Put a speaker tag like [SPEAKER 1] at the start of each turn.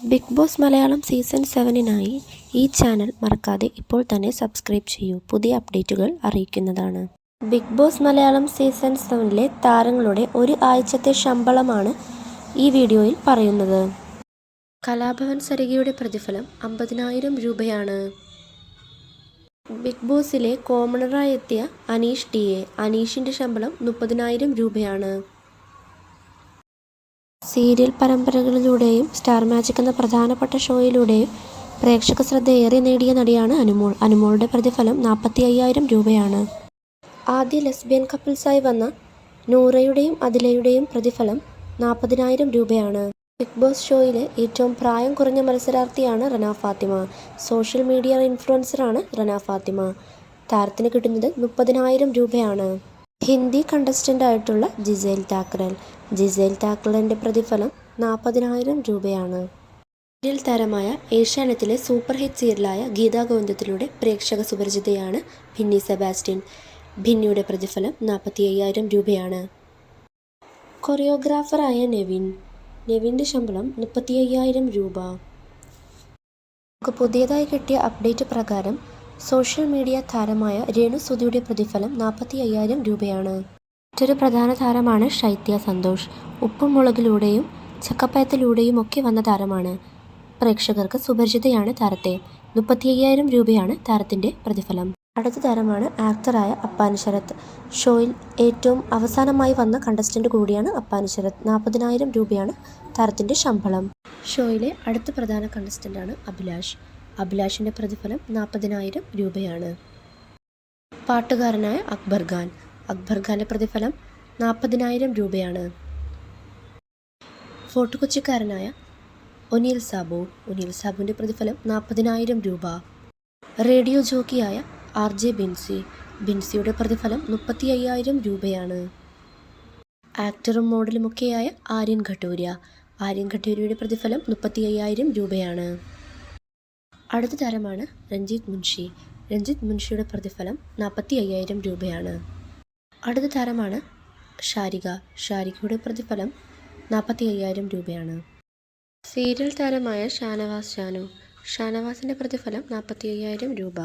[SPEAKER 1] Big boss Malayalam season സെവനിനായി ഈ channel മറക്കാതെ ഇപ്പോൾ തന്നെ സബ്സ്ക്രൈബ് ചെയ്യൂ. പുതിയ അപ്ഡേറ്റുകൾ അറിയിക്കുന്നതാണ്. ബിഗ് ബോസ് മലയാളം സീസൺ സെവനിലെ താരങ്ങളുടെ ഒരു ആഴ്ചത്തെ ശമ്പളമാണ് ഈ വീഡിയോയിൽ പറയുന്നത്. കലാഭവൻ സരികയുടെ പ്രതിഫലം അമ്പതിനായിരം രൂപയാണ്. ബിഗ് ബോസിലെ കോമണറായി എത്തിയ അനീഷ് ടി എ അനീഷിന്റെ ശമ്പളം മുപ്പതിനായിരം രൂപയാണ്. സീരിയൽ പരമ്പരകളിലൂടെയും സ്റ്റാർ മാജിക് എന്ന പ്രധാനപ്പെട്ട ഷോയിലൂടെയും പ്രേക്ഷക ശ്രദ്ധ ഏറെ നേടിയ നടിയാണ് അനുമോൾ. അനുമോളുടെ പ്രതിഫലം നാൽപ്പത്തി അയ്യായിരം രൂപയാണ്. ആദ്യ ലെസ്ബിയൻ കപ്പിൾസായി വന്ന നൂറയുടെയും അതിലയുടെയും പ്രതിഫലം നാൽപ്പതിനായിരം രൂപയാണ്. ബിഗ് ബോസ് ഷോയിലെ ഏറ്റവും പ്രായം കുറഞ്ഞ മത്സരാർത്ഥിയാണ് റന ഫാത്തിമ. സോഷ്യൽ മീഡിയ ഇൻഫ്ലുവൻസറാണ് റന ഫാത്തിമ. താരത്തിന് കിട്ടുന്നത് മുപ്പതിനായിരം രൂപയാണ്. ഹിന്ദി കണ്ടസ്റ്റന്റ് ആയിട്ടുള്ള ജിസേൽ താക്കറൽ. ജിസേൽ താക്കറലിന്റെ പ്രതിഫലം നാൽപ്പതിനായിരം രൂപയാണ്. സീരിയൽ താരമായ ഏഷ്യാനെറ്റിലെ സൂപ്പർ ഹിറ്റ് സീരിയലായ ഗീതാ ഗോവിന്ദത്തിലൂടെ പ്രേക്ഷക സുപരിചിതയാണ് ഭിന്നി സെബാസ്റ്റ്യൻ. ഭിന്നിയുടെ പ്രതിഫലം നാൽപ്പത്തി അയ്യായിരം രൂപയാണ്. കൊറിയോഗ്രാഫറായ നെവിൻ. നെവിന്റെ ശമ്പളം മുപ്പത്തി അയ്യായിരം രൂപ. നമുക്ക് പുതിയതായി കിട്ടിയ അപ്ഡേറ്റ് പ്രകാരം സോഷ്യൽ മീഡിയ താരമായ രേണു സുധിയുടെ പ്രതിഫലം നാൽപ്പത്തി അയ്യായിരം രൂപയാണ്. മറ്റൊരു പ്രധാന താരമാണ് ശൈത്യ സന്തോഷ്. ഉപ്പും മുളകിലൂടെയും ചക്കപ്പയത്തിലൂടെയും ഒക്കെ വന്ന താരമാണ്. പ്രേക്ഷകർക്ക് സുപരിചിതയാണ് താരത്തെ. മുപ്പത്തി അയ്യായിരം രൂപയാണ് താരത്തിന്റെ പ്രതിഫലം. അടുത്ത താരമാണ് ആക്ടറായ അപ്പാനി ശരത്. ഷോയിൽ ഏറ്റവും അവസാനമായി വന്ന കണ്ടസ്റ്റന്റ് കൂടിയാണ് അപ്പാനി ശരത്. നാൽപ്പതിനായിരം രൂപയാണ് താരത്തിന്റെ ശമ്പളം. ഷോയിലെ അടുത്ത പ്രധാന കണ്ടസ്റ്റന്റാണ് അഭിലാഷ്. അഭിലാഷിന്റെ പ്രതിഫലം നാൽപ്പതിനായിരം രൂപയാണ്. പാട്ടുകാരനായ അക്ബർ ഖാൻ. അക്ബർ ഖാന്റെ പ്രതിഫലം നാൽപ്പതിനായിരം രൂപയാണ്. ഫോർട്ട് കൊച്ചിക്കാരനായ ഒനിയൽ സാബു. ഒനിയൽ സാബുവിന്റെ പ്രതിഫലം നാൽപ്പതിനായിരം രൂപ. റേഡിയോ ജോക്കിയായ ആർ ജെ ബിൻസി. ബിൻസിയുടെ പ്രതിഫലം മുപ്പത്തി അയ്യായിരം രൂപയാണ്. ആക്ടറും മോഡലുമൊക്കെയായ ആര്യൻ ഖട്ടൂരിയ. ആര്യൻ ഖട്ടൂരിയുടെ പ്രതിഫലം മുപ്പത്തി അയ്യായിരം രൂപയാണ്. അടുത്ത താരമാണ് രഞ്ജിത്ത് മുൻഷി. രഞ്ജിത്ത് മുൻഷിയുടെ പ്രതിഫലം നാൽപ്പത്തി അയ്യായിരം രൂപയാണ്. അടുത്ത താരമാണ് ഷാരിക. ഷാരികയുടെ പ്രതിഫലം നാൽപ്പത്തി അയ്യായിരം രൂപയാണ്. സീരിയൽ താരമായ ഷാനവാസ് ഷാനു ഷാനവാസിന്റെ പ്രതിഫലം നാൽപ്പത്തി അയ്യായിരം രൂപ.